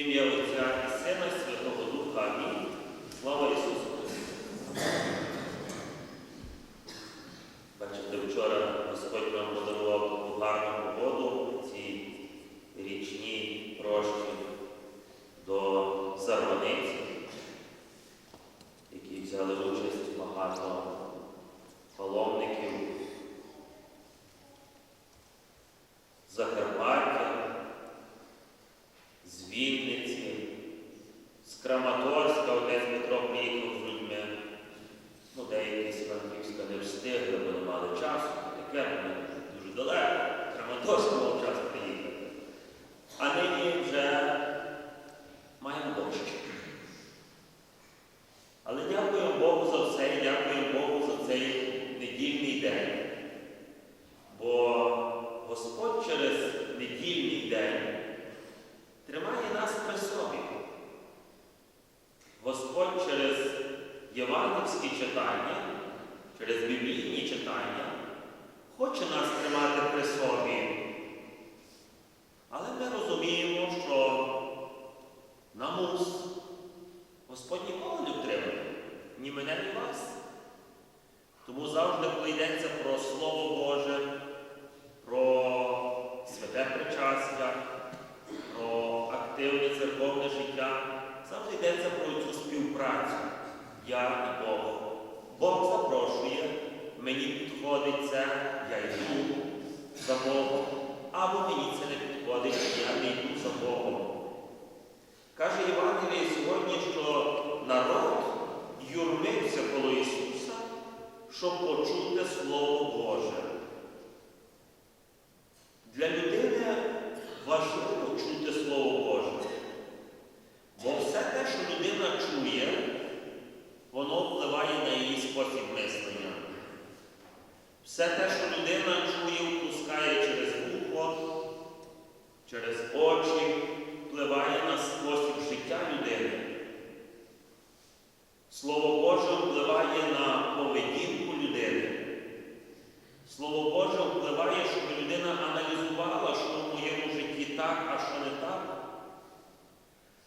Ім'я Отця і Сина і Святого Духа. Амінь. Слава Ісусу Христу! Бачите, вчора Господь нам подарував таку гарну погоду, ці річні прощі до Зарваниці, які взяли участь багато паломників з з отець Петро приїхав з людьми. Ну, деякі з Франківська не встигли, бо не мали часу. Таке вони дуже далеко. Краматорськ мав час приїхати. А нині вже маємо дощ. Але дякуємо Богу за все і дякуємо Богу за цей недільний день. Бо Господь через недільний день тримає нас при собі. Господь через євангельські читання, через біблійні читання хоче нас тримати при собі. Але ми розуміємо, що на мус Господь ніколи не втримає, ні мене, ні вас. Тому завжди, коли йдеться про Слово Боже, про святе причастя, про активне церковне життя, завжди йдеться про цю співпрацю. Я і Бог. Бог запрошує, мені підходить це, я йду за Богом, або мені це не підходить, я не йду за Богом. Каже Євангеліє сьогодні, що народ юрмився коло Ісуса, щоб почути Слово Боже. Для людини важливо чути Слово Боже. Бо все те, що людина чує, воно впливає на її спосіб мислення. Все те, що людина чує, впускає через вухо, через очі, впливає на спосіб життя людини. Слово Боже впливає на поведінку людини. Слово Боже впливає, щоб людина аналізувала, що в моєму житті так, а що не так.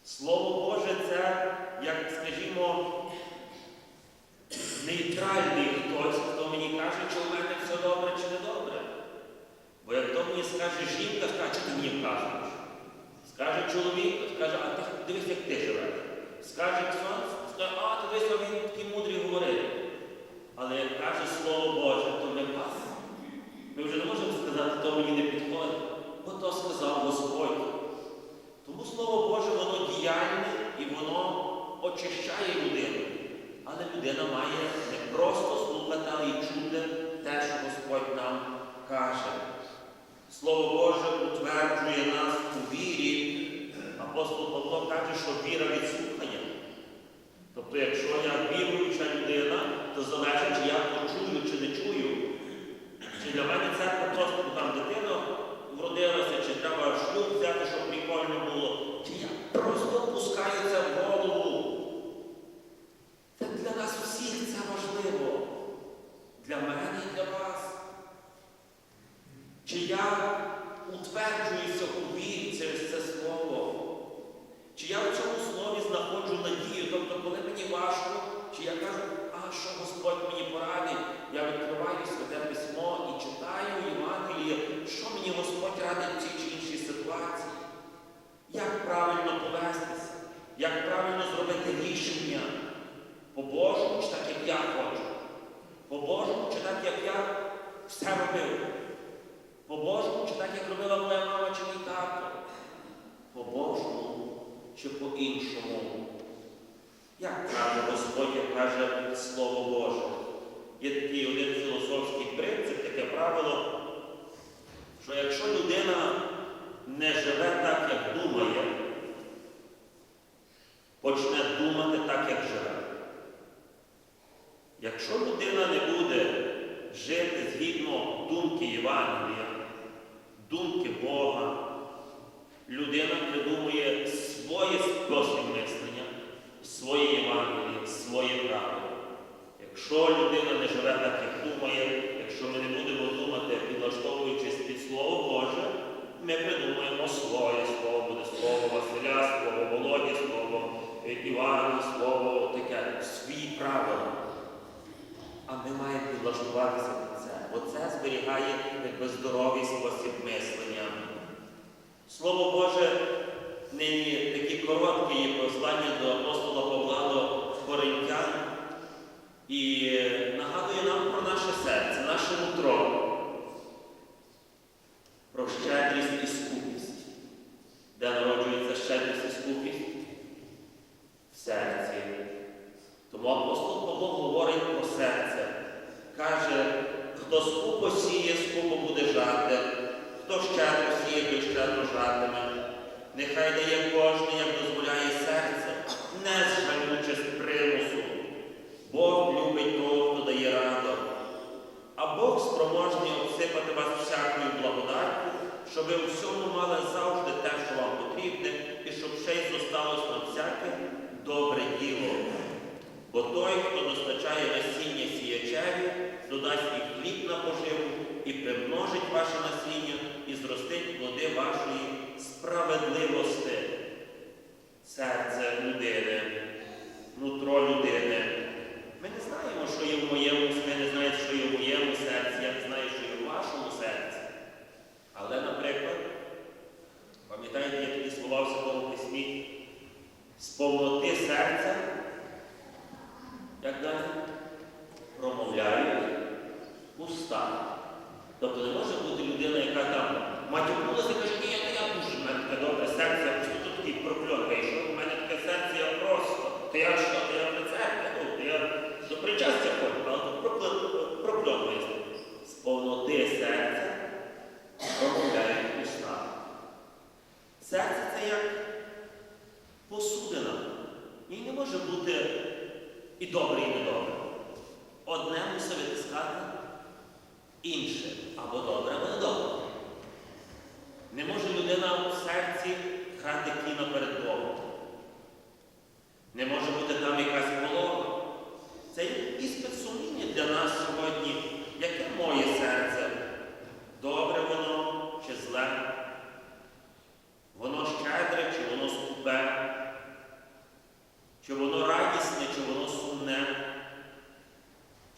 Слово Боже це, як, скажімо, нейтральний хтось, хто мені каже, чи в мене все добре, чи не добре. Бо як то мені скаже жінка, скаже, ти мені кажеш? Скаже чоловік, скаже, а ти дивись, як ти живеш. Скаже ксьонц, скаже, а ти дивись, як він такий мудрий говорив. Але як каже Слово Боже, то не пас. Ми вже не можемо сказати, то мені не підходить, бо то сказав Господь. Тому Слово Боже, воно діяльне і воно очищає людину. Але людина має не просто слухати, але й чути те, що Господь нам каже. Слово Боже утверджує нас у вірі. Апостол Павло каже, що віра від слухання. Тобто, якщо я віруюча людина, то залежить, чи я почую, чи не чую. Чи для мене церква просто бо там дитина вродилася, чи треба шлюб взяти, щоб прикольно було, чи я просто пускаю це в голову. Це для нас усіх це важливо. Для мене і для вас. Чи я утверджуюся у вірі через це слово? Чи я в цьому слові знаходжу надію? Тобто, коли мені важко, чи я кажу, а що Господь мені порадить, я відкриваю святе письмо і читаю Євангеліє, що мені Господь радить в цій чи іншій ситуації? Як правильно повестися? Як правильно зробити рішення? По-божому, чи так, як я хочу? По-божому, чи так, як я все робив? По-божому, чи так, як робила моя мама чи мій тато? По-божому чи по-іншому? Як каже Господь, як каже Слово Боже? Є такий один філософський принцип, таке правило, що якщо людина не живе так, як думає, почне думати так, як живе. Якщо людина не буде жити згідно думки Євангелія, думки Бога, людина придумує своє спрощення мислення, своє Євангеліє, своє право. Якщо людина не живе так, як думає, якщо ми не будемо думати, підлаштовуючись під Слово Боже, ми придумаємо своє слово, буде слово Василя, слово Володі, слово Івана, слово таке, свій правила. А ми маємо підлаштуватися на це. Бо це зберігає якби здоровий спосіб мислення. Слово Боже нині такі короткі є послання до апостола Павла до Коринтян і нагадує нам про наше серце, наше нутро, про щедрість і скупість. Де народжується щедрість і скупість? В серці. Тому апостол Павло говорить про серце. Каже, хто скупо сіє, скупо буде жати, хто щедро сіє, той щедро жатиме. Нехай дає кожен, як дозволяє серце, не зжанючи з примусу. Бог любить того, хто дає раду. А Бог спроможний обсипати вас всякою благодаттю, щоб ви всьому мали завжди те, що вам потрібне, і щоб ще й зосталось на всяке добре діло. Бо той, хто достачає насіння сіячеві, додасть і хліб на поживу, і примножить ваше насіння, і зростить плоди вашої справедливості. Серце людини, нутро людини. Ми не знаємо, що є в моєму, ви не знаєте, що є в моєму серці, я не знаю, що є в вашому серці. Але, наприклад, пам'ятаєте, я тоді слова в Святому Письмі, з повноти серця, як далі, промовляють уста. Тобто не може бути людина, яка там матюкнулася і каже, ні, я, я дуже в мене таке добре серце, я просто тут такий прокльон вийшов, у мене таке серце, я просто. То я що, то я в церкві, ну, то я до причастя ходжу, але тут прокльон. З повноти серця промовляють уста. Серце це як посудина. Їй не може бути і добре, і недобре. Одне мусить витискати інше. Або добре, або недобре. Не може людина в серці грати кіно перед Богом. Не може бути там якась полога. Це є іспит сумління для нас сьогодні. Яке моє серце? Добре воно чи зле? Воно щедре, чи воно скупе? Чи воно радісне, чи воно сумне?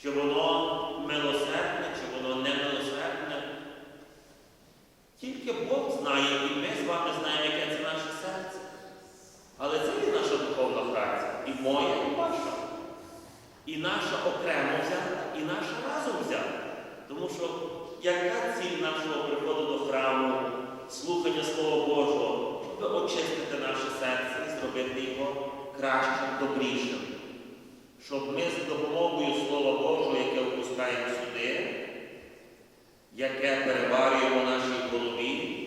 Чи воно милосердне, чи воно немилосердне? Тільки Бог знає, і ми з вами знаємо, яке це наше серце. Але це є наша духовна праця. І моя, і ваша. І наша окремо взята, і наша разом взята. Тому що яка ціль нашого приходу до храму, слухання Слова Божого, щоб очистити наше серце і зробити його кращим, добрішим. Щоб ми з допомогою Слова Божого, яке впускаємо сюди, яке переварюємо в нашій голові,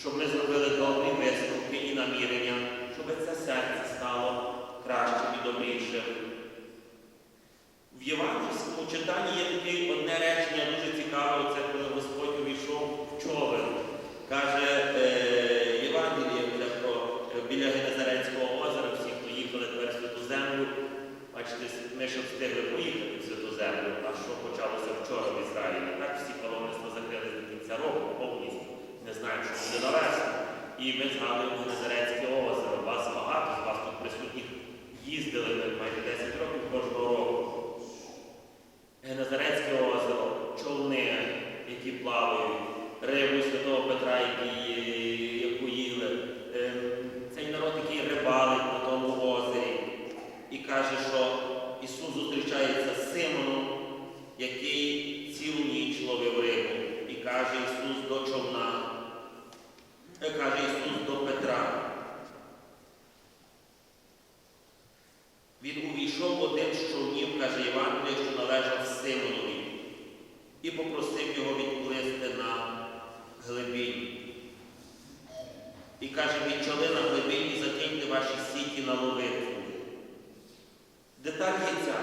щоб ми зробили добрі висновки і намірення, щоб це серце стало кращим і добрішим. В Євангельському читанні є таке одне речення дуже цікаве, це коли Господь увійшов в човен. Каже е, Євангеліє вже про е, біля Генезарецького озера, всі, хто їхали тепер в святу землю. Бачите, ми ще встигли поїхати в святу землю, а що почалося вчора в Ізраїлі. Так всі паломництва закрили до кінця року повністю. Не знаємо, що буде на весну. І ми згадуємо Генезарецьке озеро. Вас багато з вас тут присутніх їздили майже 10 років кожного року. Генезарецьке озеро, човни, які плавають, рибу Святого Петра, які, яку їли. Ем, Цей народ, який рибалить на тому озері. І каже, що Ісус зустрічається з Симоном, який цілу ніч ловив рибу. І каже Ісус до човна, е, каже Ісус до Петра. Він увійшов в один з човнів, каже Євангеліє, що належав Симонові, і попросив його відплисти на глибінь. І каже, відчали на глибині і закиньте ваші сіті на ловитву. Деталь є ця.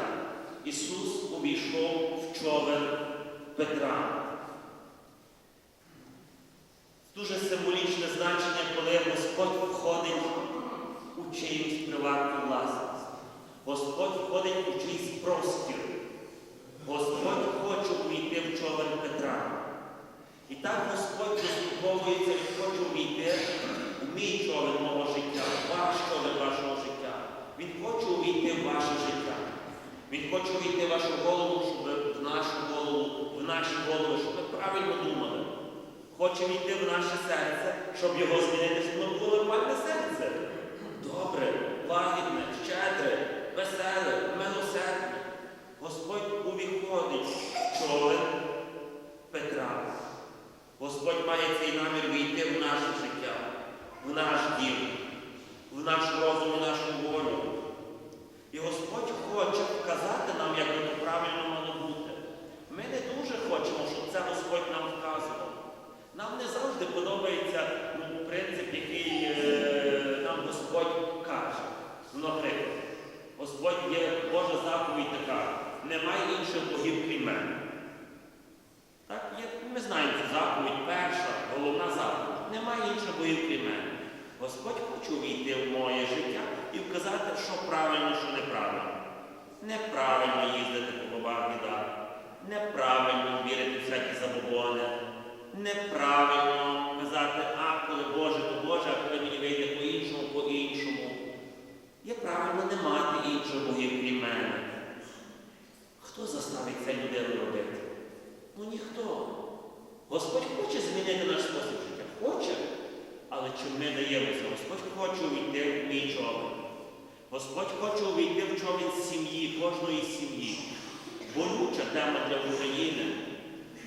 Ісус увійшов в човен Петра. Дуже символічне значення, коли Господь входить у чиюсь приватну власність. Господь входить у чийсь простір. Господь хоче увійти в човен Петра. І так Господь дослуховується і хоче увійти в мій човен мого життя, в ваш човен вашого життя. Він хоче увійти в ваше життя. Він хоче увійти в вашу голову, щоб в нашу наші голови, щоб ми правильно думали. Хоче війти в наше серце, щоб його змінити, щоб ми було нормальне серце. Добре, лагідне, щедре, веселе, милосердне. Господь увіходить в човен Петра. Господь має цей намір війти в наше життя, в наш дім, в наш розум, в нашу волю. І Господь хоче вказати нам, як воно правильно мало бути. Ми не дуже хочемо, щоб це Господь нам вказував. Нам не завжди подобається ну, принцип, який е, нам Господь каже. Ну, Наприклад, Господь є Божа заповідь така, немає інших богів крім мене. Так, є, ми знаємо цю заповідь, перша, головна заповідь. Немає інших богів крім мене. Господь хоче увійти в моє життя і вказати, що правильно, що неправильно. Неправильно їздити по бабах біда. Неправильно вірити в всякі забобони. Неправильно казати, а коли Боже, то Боже, а коли мені вийде по-іншому, по-іншому. Є правильно не мати інших богів крім мене. Хто заставить це людину робити? Ну ніхто. Господь хоче змінити наш спосіб життя. Хоче. Але чи ми даємося? Господь хоче увійти в мій човен. Господь хоче увійти в човен сім'ї, кожної сім'ї. Болюча тема для України,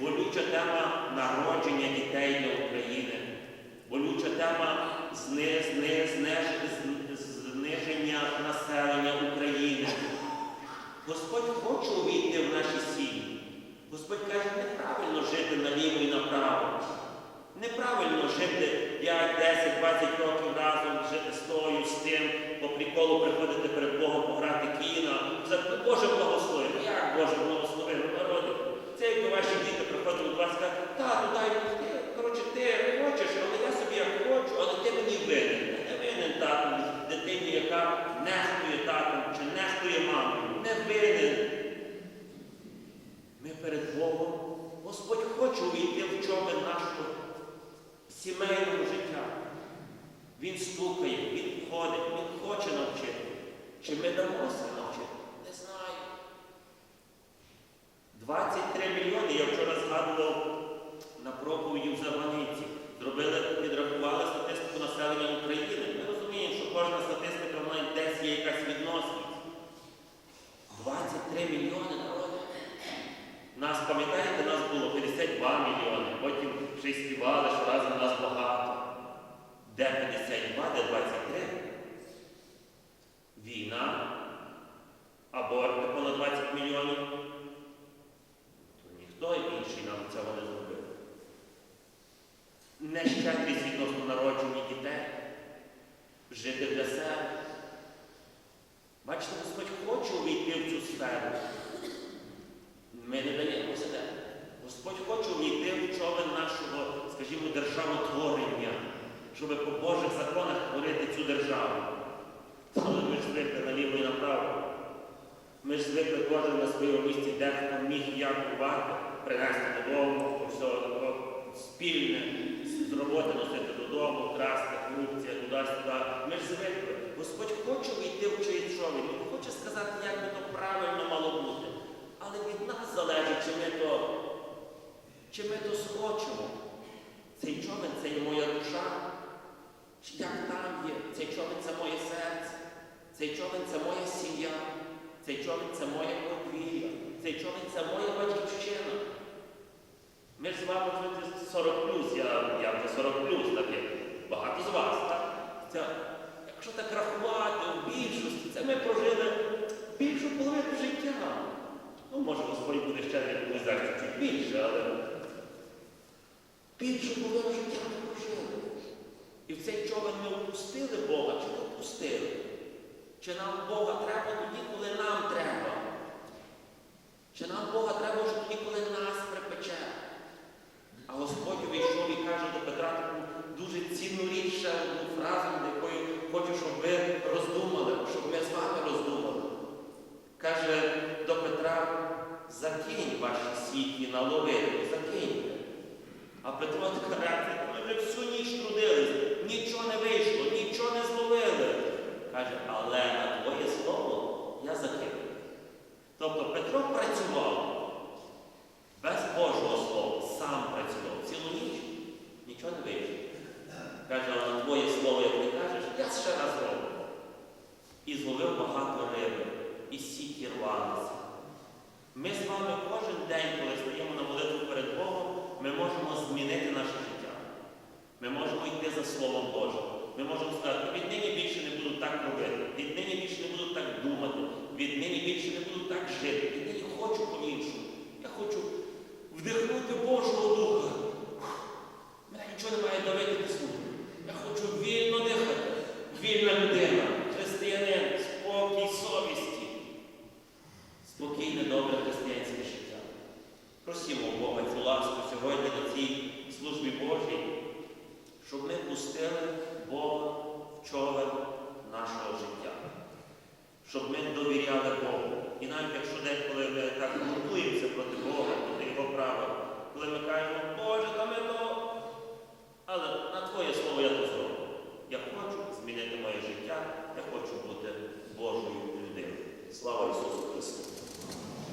болюча тема народження дітей для України, болюча тема зни- зни- зниж- з- зниження населення України. Господь хоче увійти в наші сім'ї. Господь каже, неправильно жити наліво і направо. Неправильно жити 5, 10, 20 років разом, жити з тою, з тим, по приколу приходити перед Богом пограти кіно. За Боже благослови. Ну як Боже благослови? Ну народи. Це якби ваші діти приходили до вас і кажуть, тату, дай мені, ти, коротше, ти хочеш, але я собі як хочу, але ти мені винен. Не винен тату, яка нехтує татом чи нехтує мамою. Не винен. Ми перед Богом. Господь хоче увійти в чоби нашого сімейного життя. Він стукає, він ходить, він хоче навчити. Чи ми дамося навчити? Не знаю. 23 мільйони, я вчора згадував на проповіді в Заваниці. Зробили, підрахували статистику населення України. Ми розуміємо, що кожна статистика вона десь є якась відносність. 23 мільйони народу. Нас, пам'ятаєте, нас було 52 мільйони, потім ще й співали, що разом нас багато. Де 52, де 23? Війна, аборти понад 20 мільйонів. То ніхто інший нам цього не зробив. Нещедрість відносно народження дітей. Жити для себе. Бачите, Господь хоче увійти в цю сферу. Ми не даємо себе. Господь хоче увійти в човен нашого, скажімо, державотворення, щоб по Божих законах творити цю державу. Але ми ж звикли наліво і направо. Ми ж звикли кожен на своєму місці, де хто міг як бувати, принести додому, все спільне, з роботи носити додому, красти, корупція, туди-сюди. Ми ж звикли. Господь хоче війти в чиїсь човен. Він хоче сказати, як би то правильно мало бути. Але від нас залежить, чи ми то, чи ми то схочемо. Цей човен це є моя душа. Чи як там є? Цей човен це моє серце. Цей човен це моя сім'я. Цей човен це моє подвір'я. Цей човен це моя батьківщина. Ми ж з вами вже 40 плюс, я, я вже 40 плюс, так як багато з вас. Так? Це, якщо так рахувати в більшості, це ми прожили більшу половину життя. Ну, може, Господь буде ще якось зараз чуть більше, але більшу половину життя ми прожили. І в цей човен ми впустили Бога чи не впустили? Чи нам Бога треба тоді, коли нам треба? Чи нам Бога треба вже тоді, коли нас припече? А Господь увійшов і каже до Петра таку дуже цінну річ, ще одну фразу, до якої хочу, щоб ви роздумали, наловили, закиньте. А Петро каже, ми вже всю ніч трудились, нічого не вийшло, нічого не зловили. Каже, але на твоє слово я закинув. Тобто Петро працював без Божого слова, сам працював цілу ніч, нічого не вийшло. Каже, але на твоє слово, як ти кажеш, я ще раз зроблю. І зловив багато риби, і сіті рвали. можемо змінити наше життя. Ми можемо йти за Словом Божим. Ми можемо сказати, віднині більше не буду так робити, віднині більше не буду так думати, віднині більше не буду так жити, віднині хочу по-іншому. Я хочу вдихнути Божого Духа. Мене нічого не має давити слуху. Я хочу вільно дихати, вільна людина, християнин, спокій, совісті, спокійне добре. Просімо Бога цю ласку сьогодні на цій службі Божій, щоб ми пустили Бога в човен нашого життя, щоб ми довіряли Богу. І навіть якщо деколи ми так готуємося проти Бога, проти Його права, коли ми кажемо, Боже, та ми то, але на Твоє слово я то зроблю. Я хочу змінити моє життя, я хочу бути Божою людиною. Слава Ісусу Христу!